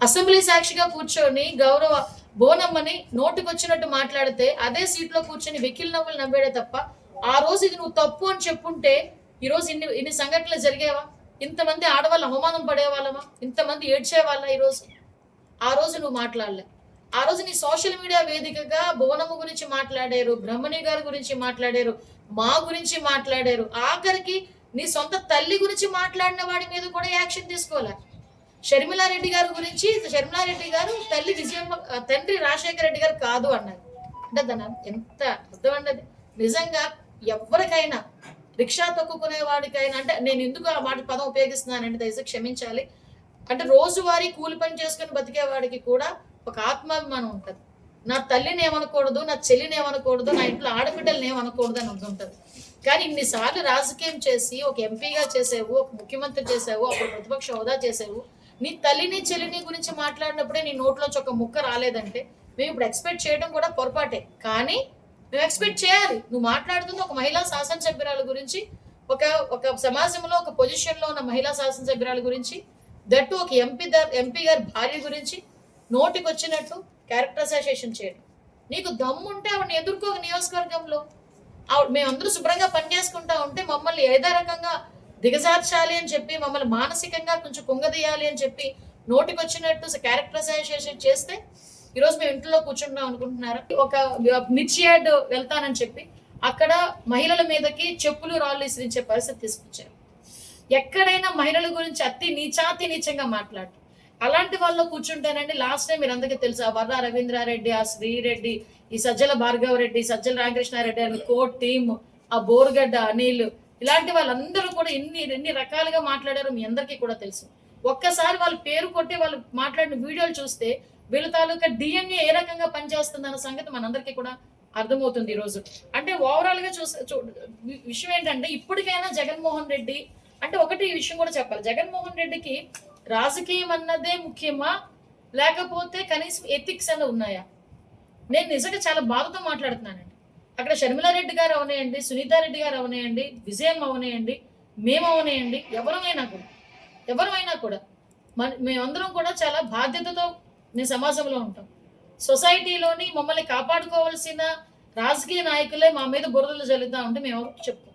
Assembly సాక్షిగా కూర్చొని గౌరవ బోనమ్మని నోటికొచ్చినట్టు మాట్లాడితే అదే సీట్లో కూర్చొని వెకిల్ నవ్వులు నవ్వాడే తప్ప ఆ రోజు ఇది నువ్వు తప్పు అని చెప్పుంటే ఈ రోజు ఇన్ని ఇన్ని సంఘటనలు జరిగేవా? ఇంతమంది ఆడవాళ్ళు అవమానం పడేవాళ్ళమా? ఇంతమంది ఏడ్చేవాళ్ళ ఈరోజు ఆ రోజు నువ్వు మాట్లాడలే. ఆ రోజు నీ సోషల్ మీడియా వేదికగా భువనమ్మ గురించి మాట్లాడారు బ్రహ్మణి గారి గురించి మాట్లాడారు మా గురించి మాట్లాడారు. ఆఖరికి నీ సొంత తల్లి గురించి మాట్లాడిన వాడి మీద కూడా యాక్షన్ తీసుకోవాలి షర్మిలారెడ్డి గారి గురించి షర్మిలారెడ్డి గారు తల్లి విజయమ్మ తండ్రి రాజశేఖర రెడ్డి గారు కాదు అన్నారు అంటే దాని ఎంత అర్థం అన్నది. నిజంగా ఎవరికైనా రిక్షా తొక్కుకునే వాడికైనా అంటే నేను ఎందుకు ఆ మాట పదం ఉపయోగిస్తున్నానంటే దయచేసి క్షమించాలి. అంటే రోజువారీ కూలి పని చేసుకుని బతికే వాడికి కూడా ఒక ఆత్మాభిమానం ఉంటుంది. నా తల్లిని ఏమనకూడదు నా చెల్లిని ఏమనకూడదు నా ఇంట్లో ఆడబిడ్డల్ని ఏమనకూడదు అని ఉంటుంది కానీ ఇన్నిసార్లు రాజకీయం చేసి ఒక ఎంపీగా చేసావు ఒక ముఖ్యమంత్రి చేసావు అప్పుడు ప్రతిపక్ష హోదా చేసావు నీ తల్లిని చెల్లిని గురించి మాట్లాడినప్పుడే నీ నోట్లోంచి ఒక ముక్క రాలేదంటే మేము ఇప్పుడు ఎక్స్పెక్ట్ చేయడం కూడా పొరపాటే. కానీ నువ్వు ఎక్స్పెక్ట్ చేయాలి. నువ్వు మాట్లాడుతుంది ఒక మహిళా శాసన సభ్యురాల గురించి ఒక ఒక సమాజంలో ఒక పొజిషన్లో ఉన్న మహిళా శాసన సభ్యురాల గురించి దట్టు ఒక ఎంపీ ఎంపీ గారి భార్య గురించి నోటికి వచ్చినట్టు క్యారెక్టర్ అసోసియేషన్ చేయడం నీకు దమ్ముంటే ఆవిడని ఎదుర్కో నియోజకవర్గంలో. ఆవిడ మేమందరూ శుభ్రంగా పనిచేసుకుంటా ఉంటే మమ్మల్ని ఏదో రకంగా దిగజార్చాలి అని చెప్పి మమ్మల్ని మానసికంగా కొంచెం కుంగదీయాలి అని చెప్పి నోటికి వచ్చినట్టు క్యారెక్టర్ చేస్తే ఈరోజు మేము ఇంట్లో కూర్చుంటాం అనుకుంటున్నారా? ఒక మిర్చి వెళ్తానని చెప్పి అక్కడ మహిళల మీదకి చెప్పులు రాళ్ళు విసిరించే పరిస్థితి తీసుకొచ్చారు. ఎక్కడైనా మహిళల గురించి అతి నీచాతి నీచంగా మాట్లాడు. అలాంటి వాళ్ళు కూర్చుంటేనండి. లాస్ట్ టైం మీరు అందరికీ తెలుసు ఆ వర్ర రవీంద్రారెడ్డి ఆ శ్రీరెడ్డి ఈ సజ్జల భార్గవ రెడ్డి సజ్జల రామకృష్ణారెడ్డి అని కోర్ట్ టీమ్ ఆ బోర్గడ్డ అనిల్ ఇలాంటి వాళ్ళందరూ కూడా ఎన్ని ఎన్ని రకాలుగా మాట్లాడారో మీ అందరికీ కూడా తెలుసు. ఒక్కసారి వాళ్ళ పేరు కొట్టి వాళ్ళు మాట్లాడిన వీడియోలు చూస్తే వీళ్ళ తాలూకా డిఎన్ఏ ఏ రకంగా పనిచేస్తుందన్న సంగతి మనందరికీ కూడా అర్థమవుతుంది ఈరోజు. అంటే ఓవరాల్గా చూసే విషయం ఏంటంటే ఇప్పటికైనా జగన్మోహన్ రెడ్డి అంటే ఒకటి ఈ విషయం కూడా చెప్పాలి. జగన్మోహన్ రెడ్డికి రాజకీయం అన్నదే ముఖ్యమా? లేకపోతే కనీసం ఎథిక్స్ అన్న ఉన్నాయా? నేను నిజంగా చాలా బాధతో మాట్లాడుతున్నానండి. అక్కడ షర్మిలారెడ్డి గారు అవనేయండి సునీతారెడ్డి గారు అవనేయండి విజయం అవనేయండి మేము అవనేయండి ఎవరమైనా కూడా ఎవరమైనా కూడా. మన మేమందరం కూడా చాలా బాధ్యతతో నేను సమాజంలో ఉంటాం. సొసైటీలోని మమ్మల్ని కాపాడుకోవాల్సిన రాజకీయ నాయకులే మా మీద బురదలు జల్లుతా ఉంటే మేము ఎవరు చెప్పుకోం.